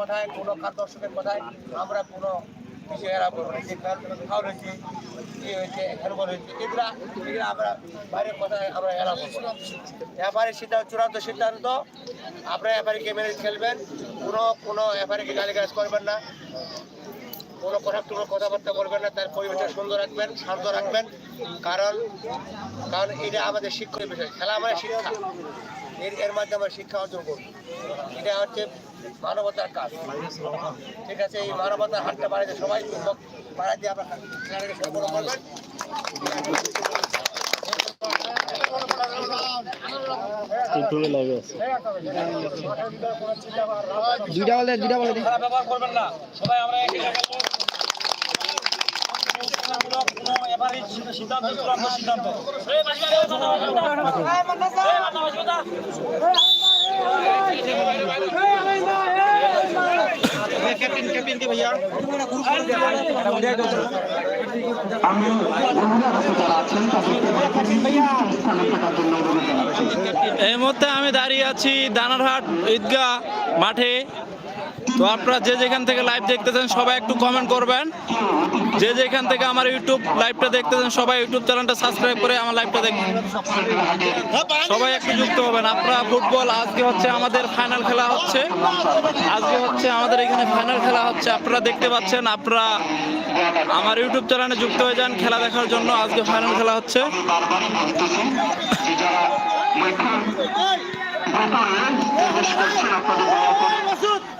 কথায়, কোনো কার দর্শকের কথায় আমরা কোনো ফাউল হয়েছে এগুলা আমরা বাইরের আমরা সিদ্ধান্ত, চূড়ান্ত সিদ্ধান্ত, আপনারা খেলবেন, কোনো কোনো করবেন না। কোনো কথা, কোনো কথাবার্তা বলবেন না, তার পরিবেশটা সুন্দর রাখবেন, শান্ত রাখবেন, কারণ কারণ এটা আমাদের শিক্ষণীয় বিষয়। খেলা আমাদের শিক্ষা। এর মাধ্যমে শিক্ষা অর্জন করব এটা হচ্ছে মানবতার কাজ। ঠিক আছে এই মানবতার হাতটা বাড়াতে সবাই বাড়া দিয়ে আপনার সম্পূর্ণ করবেন দুইটা বলে দুইটা বলে ব্যবহার করবেন না। সবাই আমরা সিদ্ধান্ত এই মুহূর্তে আমি দাঁড়িয়ে আছি দানারহাট ঈদগাহ মাঠে। তো আপনারা যে যেখান থেকে লাইভ দেখতেছেন সবাই একটু কমেন্ট করবেন যে যেখান থেকে আমার ইউটিউব লাইভটা দেখতেছেন সবাই ইউটিউব চ্যানেলটা সাবস্ক্রাইব করে আমার লাইভটা দেখবেন সবাই একটু যুক্ত হবেন আপনারা ফুটবল আজকে হচ্ছে আমাদের ফাইনাল খেলা হচ্ছে আজকে হচ্ছে আমাদের এখানে ফাইনাল খেলা হচ্ছে আপনারা দেখতে পাচ্ছেন আপনারা আমার ইউটিউব চ্যানেলে যুক্ত হয়ে যান খেলা দেখার জন্য আজকে ফাইনাল খেলা হচ্ছে প্রবেশ করছেন আপনাদের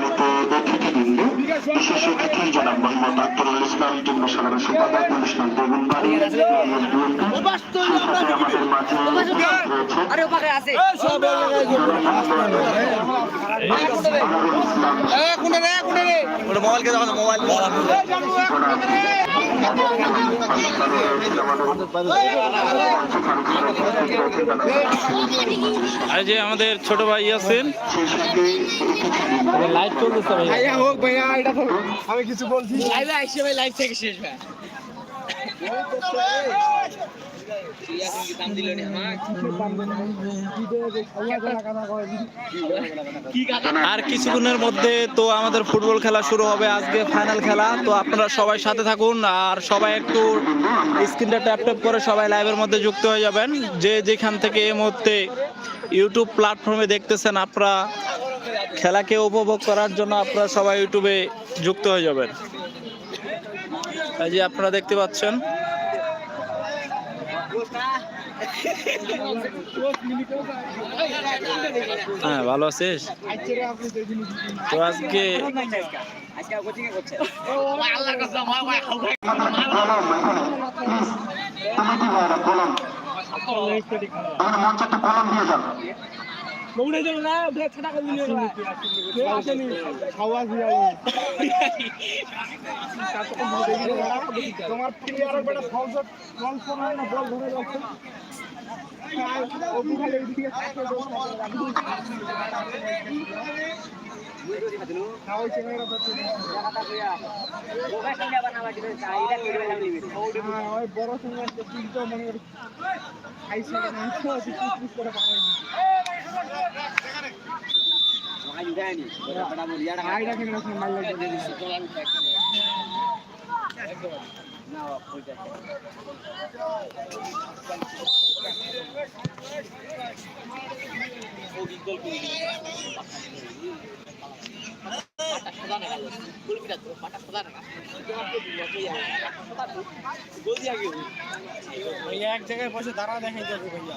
সম্মানিত অতিথিবৃন্দ বিশেষ অতিথি জনাব মোহাম্মদ আক্তরুল ইসলাম যুগ্ম সাধারণ সম্পাদক অনুষ্ঠান বেগুনবাড়ি আমাদের মাঝে আরে যে আমাদের ছোট ভাই আছেন লাইভ চলতেছে ভাই। ভাইয়া হোক ভাইয়া এটা তো আমি কিছু বলছি। লাইভে আইসে ভাই লাইভ থেকে শেষ ভাই। দাম দিল নি আর কিছুক্ষণের মধ্যে তো আমাদের ফুটবল খেলা শুরু হবে আজকে ফাইনাল খেলা। তো আপনারা সবাই সাথে থাকুন আর সবাই একটু স্ক্রিনটা ট্যাপ ট্যাপ করে সবাই লাইভের মধ্যে যুক্ত হয়ে যাবেন। যে যেখান থেকে এই মুহূর্তে ইউটিউব প্ল্যাটফর্মে দেখতেছেন আপনারা খেলাকে উপভোগ করার জন্য আপনারা সবাই ইউটিউবে যুক্ত হয়ে যাবেন। যে আপনারা দেখতে পাচ্ছেন। হ্যাঁ ভালো আছিস? তো আজকে আজকে কোচিং এ করছে কলম এখানে প্লিজ তুমি কি ভাইরা কলম আমাদের মঞ্চে একটা কলম দিয়ে তোমার প্লেয়ারের বেটা ফল শট ফল শট হয় না বল ধরে যাচ্ছে না হ্যাঁ বড় সঙ্গে মনে করি খাইছে না তো পিস করে পাওয়া এক জায়গায় বসে দাঁড়া দেখাই যাবে ভাইয়া।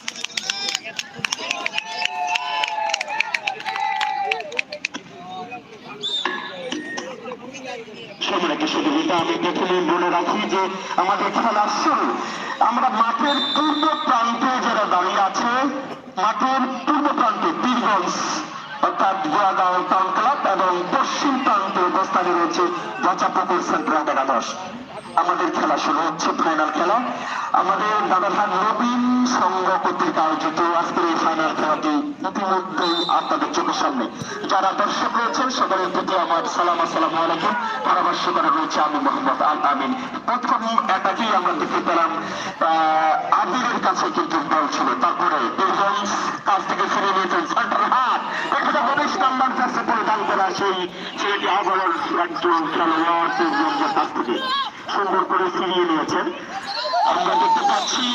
বিষয়ে আমি প্রথমে বলে রাখি যে আমাদের খেলার শুরু। আমরা মাঠের পূর্ব প্রান্তে যারা দাঁড়িয়ে আছে, মাঠের পূর্ব প্রান্তে বীরগঞ্জ, অর্থাৎ গোয়াগাঁও টাউন ক্লাব এবং পশ্চিম প্রান্তে অবস্থানে রয়েছে গাছাপুকুর সেন্ট্রাল একাদশ আমাদের খেলা শুরু হচ্ছে ফাইনাল খেলা। আমাদের দাদাভাই নবীন সংঘ কর্তৃক আয়োজিত আজকের এই ফাইনাল খেলাটি ইতিমধ্যেই আপনাদের চোখের সামনে। যারা দর্শক রয়েছেন, সকলের প্রতি আমার সালাম, আসসালাম আলাইকুম। পরামর্শ করা রয়েছে আমি মোহাম্মদ আল আমিন। প্রথম এটাকেই আমরা দেখতে পেলাম আবিরের কাছে কিন্তু বল ছিল। তারপরে বীরগঞ্জ কাছ থেকে ফিরে নিয়েছেন সেন্টার হাট। এখানে উনিশ নাম্বার চাষে পরিধান করা সেই ছেলেটি আবারও একজন খেলোয়াড় বীরগঞ্জের কাছ থেকে। সুন্দর করে ফিরিয়ে নিয়েছেন। আমরা দেখতে পাচ্ছি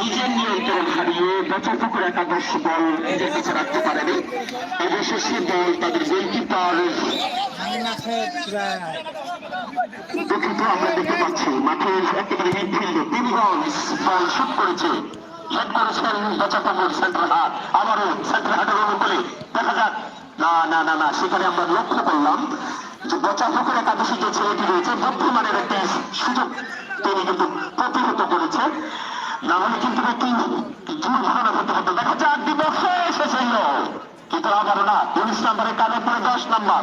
নিজের নিয়ন্ত্রণ হারিয়ে বছরপুকুর একাদশ দল নিজের কাছে রাখতে পারেনি। অবশেষে দল তাদের গোলকিপার দুঃখিত, আমরা দেখতে পাচ্ছি মাঠের একেবারে মিডফিল্ডে তিনগঞ্জ বল শুট করেছে। হেড করেছেন বছরপুকুর সেন্টার হাট। আবারও সেন্টার হাটের অনুকূলে দেখা যাক। না না না না, সেখানে আমরা লক্ষ্য করলাম যে বছরপুকুর একাদশী যে ছেলেটি রয়েছে বুদ্ধিমানের একটি সুযোগ তিনি কিন্তু প্রতিহত করেছে। না হলে কিন্তু একটি দুর্ঘটনা ঘটতে হতো দেখা যাক দিবসে এসেছিল কিন্তু আবারও না উনিশ নম্বরে কানে পরে দশ নম্বর।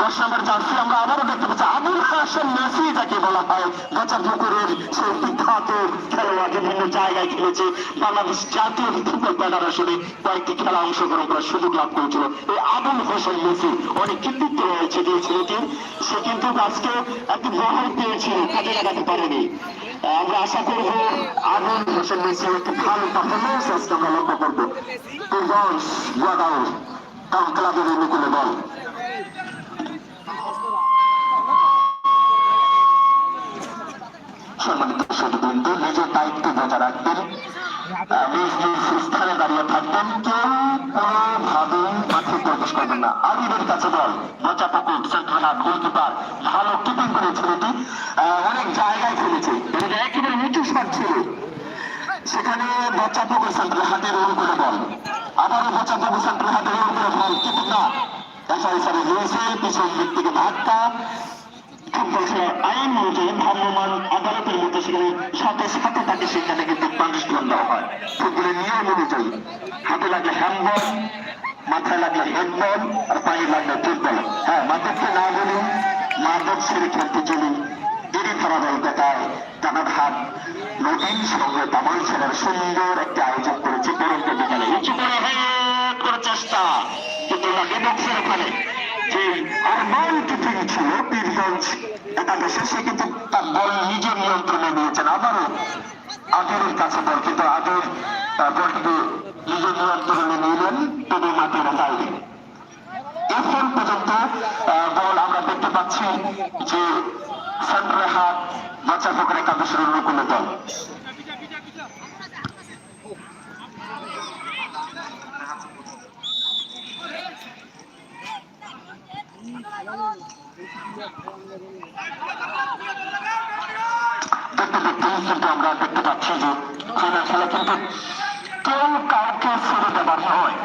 দশ নম্বর জার্সি আমরা আবারও দেখতে পাচ্ছি আবুল হাসান মেসি যাকে বলা হয়। গচা পুকুরের সেই বিখ্যাত খেলোয়াড় বিভিন্ন জায়গায় খেলেছে, বাংলাদেশ জাতীয় ফুটবল ফেডারেশনে কয়েকটি খেলা অংশগ্রহণ করার সুযোগ লাভ করেছিল। এই আবুল হোসেন মেসি অনেক কৃতিত্ব রয়েছে যে ছেলেটির সে কিন্তু আজকে একটি বহর পেয়েছিল কাজে লাগাতে পারেনি। আমরা আশা করব আবুল হোসেন মেসি একটি ভালো পারফরমেন্স আজকে আমরা লক্ষ্য করব। পূর্বস গোয়াগাঁও টাউন ক্লাবের অনুকূলে বল। সম্মানিত সুদবৃন্দ নিজের দায়িত্ব বজায় রাখবেন নিজ নিজ স্থানে দাঁড়িয়ে থাকবেন, কেউ কোনোভাবে মাঠে প্রবেশ করবেন না। আবিরের কাছে বল বাচ্চা পুকুর সেন্ট্রাল গোলকিপার, ভালো কিপিং করে ছেলেটি অনেক জায়গায় খেলেছে। একেবারে নিচু স্পট ছিল। সেখানে বাচ্চা পুকুর সেন্ট্রাল হাতের রোল করে বল। আবারও বাচ্চা পুকুর সেন্ট্রাল হাতের রোল করে বল কিন্তু না হিসাবে রয়েছে, পিছন দিক থেকে ধাক্কা। খেলার আইন অনুযায়ী ভ্রাম্যমান আদালতের মধ্যে সেখানে সাথে সাথে তাকে সেখানে কিন্তু পানিশমেন্ট দেওয়া হয়। ফুটবলের নিয়ম অনুযায়ী হাতে লাগলে হ্যান্ডবল মাথায় লাগলে হেডবল আর পায়ে লাগলে ফুটবল হ্যাঁ মাদককে না বলুন মাদক ছেড়ে খেলতে চলুন এরই ধারাবাহিকতায় দানাঘাট নদীর সঙ্গে তামাল ছেড়ার সুন্দর একটি আয়োজন করেছে পরন্ত বিকালে উঁচু করে হেড করার চেষ্টা। কিন্তু লাগে বক্সের ওখানে। যে কিপিং ছিল পীরগঞ্জ একাদশে সে কিন্তু তার বল নিজের নিয়ন্ত্রণে নিয়েছেন। আবারও আদরের কাছে বল কিন্তু আদর আহ, বলটিকে নিজের নিয়ন্ত্রণে নিলেন তবে মাঠের বাইরে এখন পর্যন্ত বল আমরা দেখতে পাচ্ছি যে সেন্টারে হাত বাচ্চা পুকুর একাদশের অনুকূলে দল। দেখতে আমরা দেখতে পাচ্ছি যে ফাইনাল খেলা কিন্তু কেউ কাউকে ছেড়ে দেবার নয়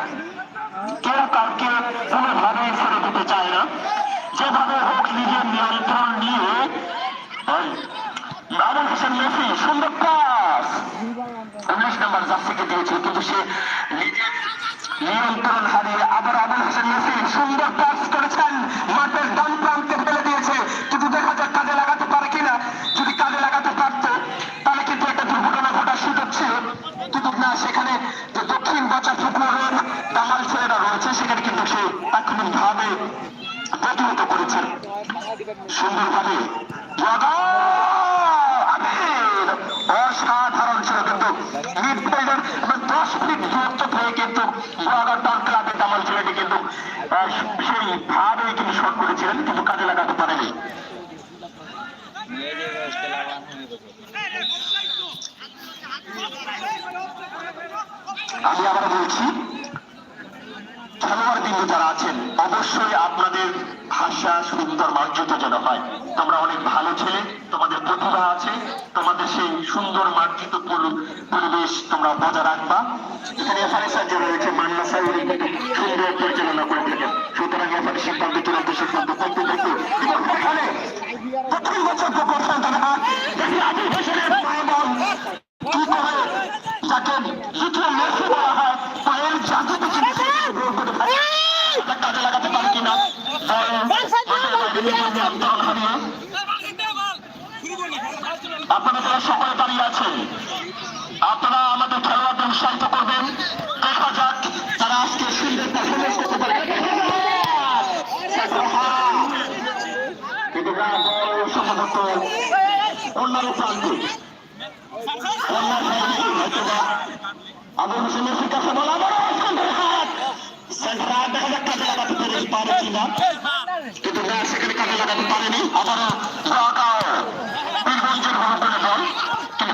কেউ কাউকে কোনোভাবেই ছেড়ে দিতে চায় না যেভাবে হোক নিজের নিয়ন্ত্রণ নিয়ে সুন্দর পাস নিয়ন্ত্রণ হারিয়ে আবার আবুল হোসেন মেসি সুন্দর পাস কিন্তু কিন্তু কিন্তু কিন্তু কিন্তু আমি আবার বলছি খেলোয়াড় বিন্দু যারা আছেন অবশ্যই আপনাদের ভাষা সুন্দর মার্জিত যেন হয় তোমরা অনেক ভালো ছেলে তোমাদের প্রতিভা আছে সেই সুন্দর মার্জিত পরিবেশ তোমরা বজায় রাখবা। এখানে রয়েছে মান্না সুন্দর পরিচালনা করে থাকেন। সুতরাং সিদ্ধান্ত চূড়ান্ত সিদ্ধান্ত করতে দেখতে এখানে প্রথম বছর গোপন সন্তান হাত দেখি আবুল হোসেনের মামন কি করে যাকে লিথিয়াম মেসি বলা হয় পায়ের জাতিতে চিকিৎসা গ্রহণ করে থাকে এটা কাজে লাগাতে পারে কিনা? আন্দোলন হারিয়ে আপনারা যারা সকলে দাঁড়িয়ে আছেন, আপনারা আমাদের খেলোয়াড়দের উৎসাহিত করবেন। দেখা যাক তারা আজকে সুন্দর পারফরমেন্স করতে পারে। কিন্তু সম্ভবত অন্যান্য প্রান্তে পারে কিনা কিন্তু না সেখানে কাজে লাগাতে পারেনি, আবারও ঢাকাও পীরগঞ্জের হলুদের দল কিন্তু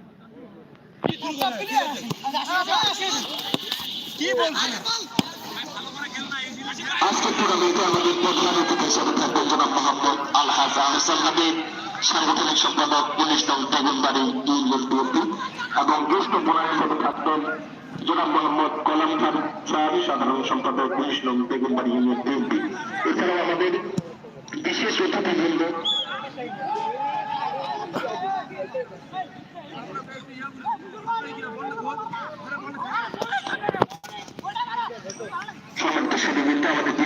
আজকে টুর্নামেন্টে আমাদের প্রধান অতিথি হিসেবে থাকবেন জনাব মোহাম্মদ আলহাজ আহসান হাবিব সাংগঠনিক সম্পাদক পুলিশ দল বেগুনবাড়ি ইউনিয়ন বিএনপি এবং জ্যেষ্ঠ প্রধান হিসেবে থাকবেন জনাব মোহাম্মদ কলাম খান সাধারণ সম্পাদক পুলিশ দল বেগুনবাড়ি ইউনিয়ন বিএনপি। এছাড়াও আমাদের বিশেষ অতিথিবৃন্দ সম্মানিত সুদীবৃন্দ আমাদের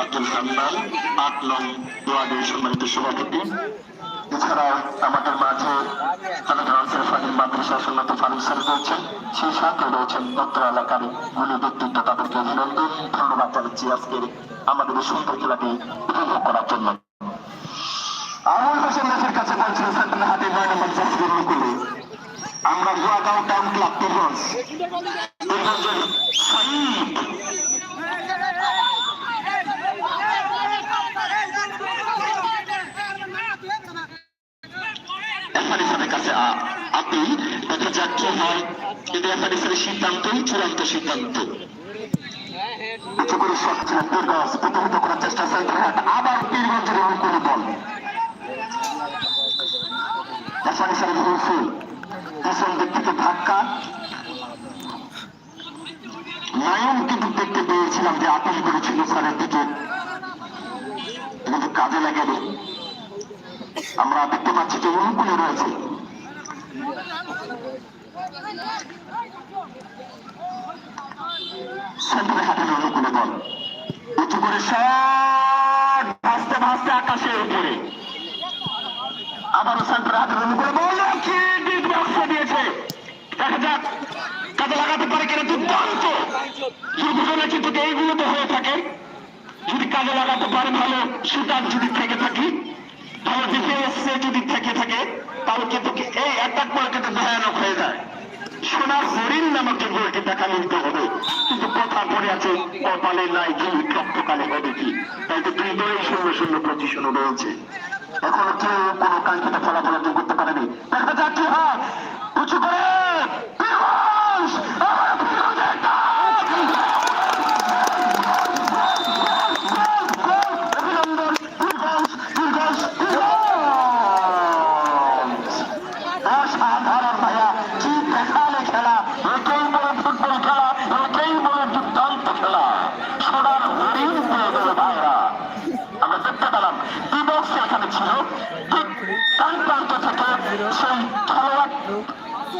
আব্দুল হান্নান আট নং সভাপতি এছাড়াও আমাদের মাঝে আনসার ফাহিম মাদ্রাসা সুন্নত ফারুক স্যার রয়েছেন সেই সাথে রয়েছেন দত্ত এলাকার গুলি ব্যক্তিত্ব তাদেরকে অভিনন্দন। ধন্যবাদ জানাচ্ছি আজকের আমাদের এই সুন্দর খেলাটি উপভোগ করার জন্য। আমল হোসেন নাথের কাছে বলছিল সেন্ট্রাল হাতে নয় নম্বর জাসির মুকুলে আমরা গোয়াগাঁও টাউন ক্লাব পীরগঞ্জ পীরগঞ্জের আপিল দেখা যাক হয় কিন্তু এফআরএসের সিদ্ধান্তই চূড়ান্ত সিদ্ধান্ত। ধাক্কা। নয়ন কিন্তু দেখতে পেয়েছিলাম যে আপিল করেছিল স্যারের দিকে। কিন্তু কাজে লাগেনি আমরা দেখতে পাচ্ছি যে অনুকূলে রয়েছে। আবারও সেন্টারে হাটের অনুকূলে বল কি দিয়েছে কাজে লাগাতে পারে কিনা দুর্দান্ত দুর্ঘটনা কিন্তু এইগুলো তো হয়ে থাকে যদি কাজে লাগাতে পারে ভালো শুটার যদি থেকে থাকি ভালো ডিফেন্স যদি থেকে থাকে, তাহলে কিন্তু এই অ্যাটাক কিন্তু ভয়ানক হয়ে যায়। সোনার হরিণ নামক যে গোলটি দেখা মিলতে হবে। কিন্তু কথা পড়ে আছে, কপালে নাই কি রক্তকালে হবে কি? তাই তো দুই দলেই শূন্য শূন্য পজিশন রয়েছে। এখনও কেউ কোনো কাঙ্ক্ষিত ফলাফল অর্জন করতে পারেনি। দেখা যাক কি হয়। উঁচু করে ফিরোজ! আবার ফিরোজের ডাক! অভিনন্দন ফিরোজ, ফিরোজ, ফিরোজ! অসাধারণ ভাইয়া কি দেখালে খেলা একেই বলে ফুটবল খেলা একেই বলে দুর্দান্ত খেলা সোনার হরিণ পেয়ে গেল ভাইরা আমরা দেখতে পেলাম বিবক্স এখানে ছিল ঠিক ডান প্রান্ত থেকে সেই খেলোয়াড়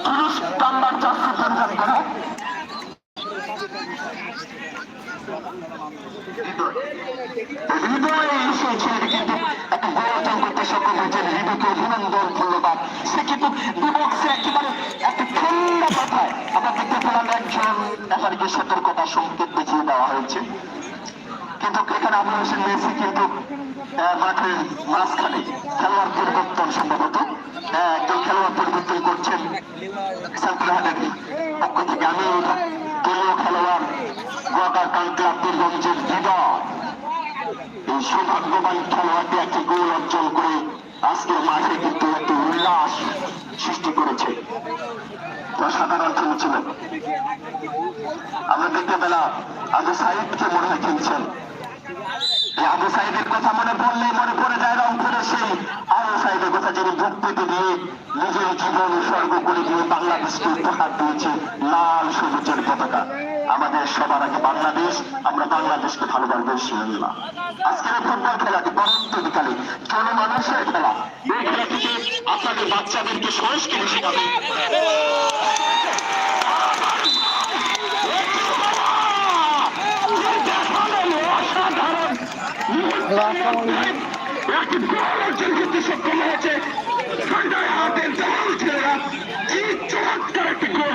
পুলিশ নাম্বার জার্সি পরিধান করে হৃদয় সেই ছেলেটি কিন্তু একটা গোল অর্জন সক্ষম হৃদয়কে অভিনন্দন, ধন্যবাদ। সে কিন্তু বিপক্ষে একেবারে একটা ঠান্ডা কথায় আমরা দেখতে পেলাম একজন রেফারিকে সতর্কতা সংকেত দেখিয়ে দেওয়া হয়েছে। কিন্তু এখানে আবুল হোসেন মেসি কিন্তু মাঠের মাঝখানে খেলোয়াড় পরিবর্তন সম্ভবত। খেলোয়াড় পরিবর্তন করছেন সান্ত্রহাটের পক্ষ থেকে আমি দলীয় খেলোয়াড় গোয়াকার কান্তি আব্দুলগঞ্জের হৃদয় এই সৌভাগ্যবান খেলোয়াড়টি একটি গোল অর্জন করে আজকের মাঠে কিন্তু একটি উল্লাস সৃষ্টি করেছে অসাধারণ খেলেছিল আমরা দেখতে পেলাম আবু সাইদকে মনে হয় খেলছেন আবু সাইদের কথা মনে পড়লে মনে পড়ে যায় রংপুরের সেই আবু সাইদের কথা যিনি বুক দিয়ে নিজের জীবন উৎসর্গ করে দিয়ে বাংলাদেশকে উপহার দিয়েছে লাল সবুজের পতাকা আমাদের সবার আগে বাংলাদেশ, আমরা বাংলাদেশকে ভালোবাসবো ইনশাআল্লাহ। আজকের ফুটবল খেলাটি বসন্ত বিকালে জনমানুষের খেলা। এই খেলাটিতে আপনাদের বাচ্চাদেরকে সংস্কৃতি শেখাবে একটি গোল অর্জন করতে সক্ষম হয়েছে একটি গোল।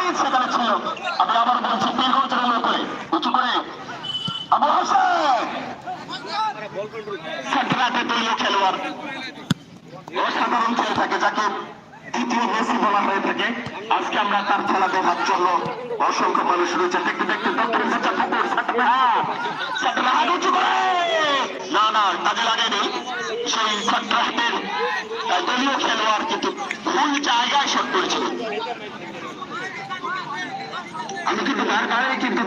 সাইদ সেখানে ছিল। আমি আবার বলছি দীর্ঘজনের লোকে উঁচু করে। মেসি বলা হয়ে থাকে। আজকে আমরা জন্য অসংখ্য মানুষ রয়েছে। দেখতে দেখতে, দক্ষিণ উঁচু করে। না না, কাজে লাগেনি সেই সাতরাহাটের দলীয় খেলোয়াড় কিন্তু ভুল জায়গায় শট করেছিল। আমি কিন্তু বারবারই কিন্তু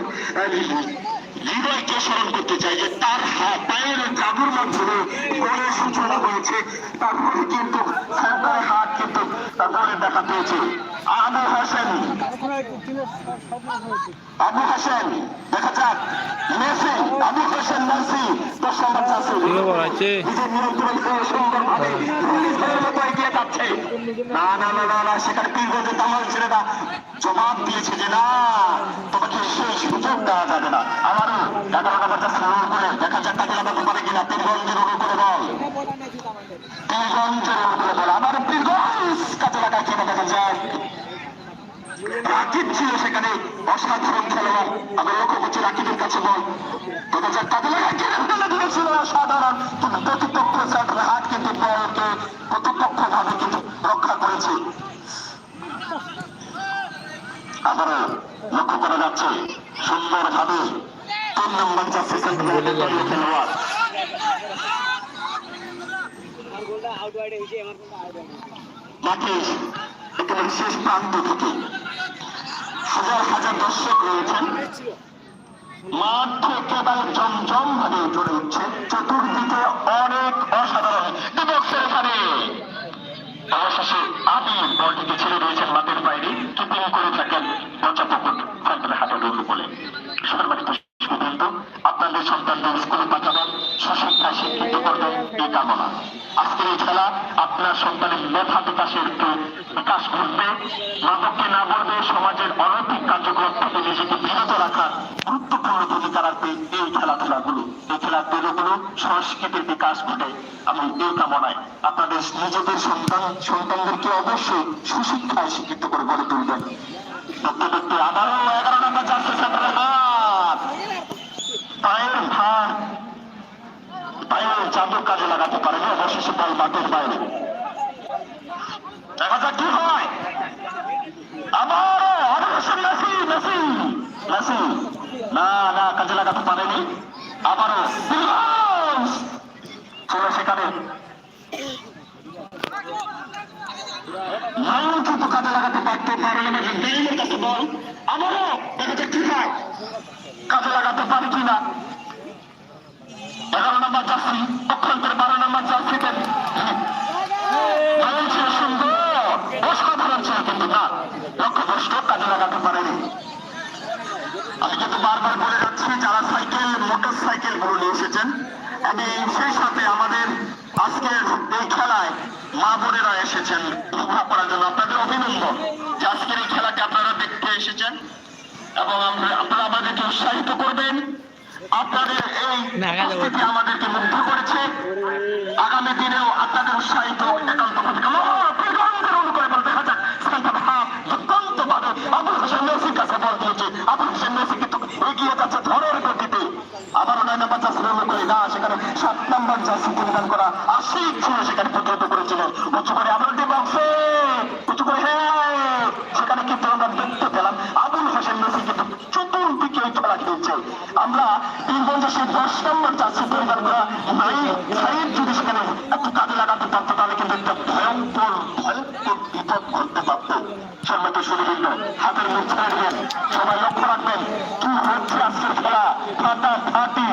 স্মরণ করতে চাই যে তার পায়ের জাদুর মাধ্যমে গোলের সূচনা হয়েছে। তারপরে কিন্তু তার হাত কিন্তু তারপরে দেখা পেয়েছে। আবু হাসান। আবু হাসান, দেখা যাক। আবু হাসান, মেসি। না জবাব দিয়েছে না, তোমাকে সেই সুযোগ দেওয়া যাবে না। আমারও এগারো নম্বরটা ফলো করে পীরগঞ্জের অনুকূলে বল। আমার পীরগঞ্জ কাজে লাগায় কিনা দেখা যায় রাকিব ছিল সেখানে অসাধারণ খেলোয়াড়। আমি লক্ষ্য করছি রাকিবের কাছে বল। দেখা যাক কাজে লাগায় কিনা অসাধারণ। কিন্তু প্রতিপক্ষ সাথে হাত কিন্তু বলকে প্রতিপক্ষ ভাবে কিন্তু রক্ষা করেছে। আবারও লক্ষ্য করা যাচ্ছে সুন্দর ভাবে তিন নম্বর জার্সি সেন্টারের দলীয় খেলোয়াড়। একেবারে শেষ প্রান্ত থেকে। হাজার হাজার দর্শক রয়েছেন। জমজম ভাবে অনেক অসাধারণ। বাইরে। করে থাকেন বলে। আপনাদের সন্তানদের স্কুলে পাঠাবেন সুশিক্ষায় শিক্ষিত করবেন এই কামনা। আজকের এই খেলা আপনার সন্তানের মেধা বিকাশের মাদককে না বলবে সমাজের অনৈতিক কার্যক্রম থেকে নিজেকে বিরত রাখার গুরুত্বপূর্ণ ভূমিকা রাখবে এই খেলাধুলাগুলো। এই খেলাধুলাগুলো সংস্কৃতির বিকাশ ঘটে আমি এই কামনায় আপনাদের নিজেদের সন্তান, সন্তানদেরকে অবশ্যই সুশিক্ষায় শিক্ষিত করে গড়ে তুলবেন। কাজে লাগাতে পারেনি, অবশেষে বল মাঠের বাইরে। দেখা যাক কি হয় আবারও আরও মেসি মেসি মেসি না না কাজে লাগাতে পারেনি। আবারও ছিল সেখানে। কিন্তু হয় এগারো বারো নম্বর জার্সিতে। মানুষের অসাধারণ ছিল কিন্তু না। কাজে লাগাতে পারেনি। আমি কিন্তু বারবার বলে যারা সাইকেল মোটর সাইকেলগুলো নিয়ে এসেছেন আমি সেই সাথে আমাদের আজকের এই খেলায় মা বোনেরা এসেছেন। উপভোগ করার জন্য আপনাদের অভিনন্দন। যে আজকের এই খেলাটি আপনারা দেখতে এসেছেন এবং আপনারা আমাদেরকে উৎসাহিত করবেন। আপনাদের এই উপস্থিতি আমাদেরকে মুগ্ধ করেছে। আগামী দিনেও আপনাদের উৎসাহিত একান্ত আবুল হোসেন মেসির কাছে বল দিয়েছে। আবুল হোসেন কিন্তু এগিয়ে যাচ্ছে ধরের গতিতে। আবার নয় নম্বর জার্সির অনুকূলে না সেখানে সাত নম্বর জার্সি পরিধান করা আশিক ছিল, সেখানে প্রতিহত করেছিলেন। উঁচু করে আমরা বংশে উঁচু করে হ্যাঁ সেখানে কিন্তু আমরা দেখতে পেলাম আবুল হোসেন মেসি কিন্তু চতুর্দিকে ওই খেলা খেলছে। আমরা বীরগঞ্জে সেই দশ নম্বর জার্সি পরিধান করা নাই সাইড যদি সেখানে একটু কাজে লাগাতে পারতো, তাহলে কিন্তু একটা ভয়ঙ্কর বিপদ ঘটতে পারত সম্মত সুরবৃন্দ হাতের মুখ ছাড়বেন সবাই লক্ষ্য রাখবেন কি হচ্ছে আজকের খেলা ফাটা ফাটি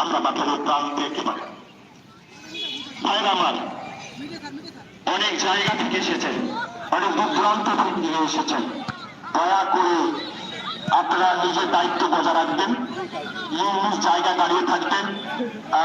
আমরা মাঠের প্রান্তে একেবারে ভাইরা আমার অনেক জায়গা থেকে এসেছেন, অনেক দূর দূরান্ত থেকে এসেছেন। দয়া করে আপনারা নিজের দায়িত্ব বজায় রাখবেন জায়গা দাঁড়িয়ে থাকবেন।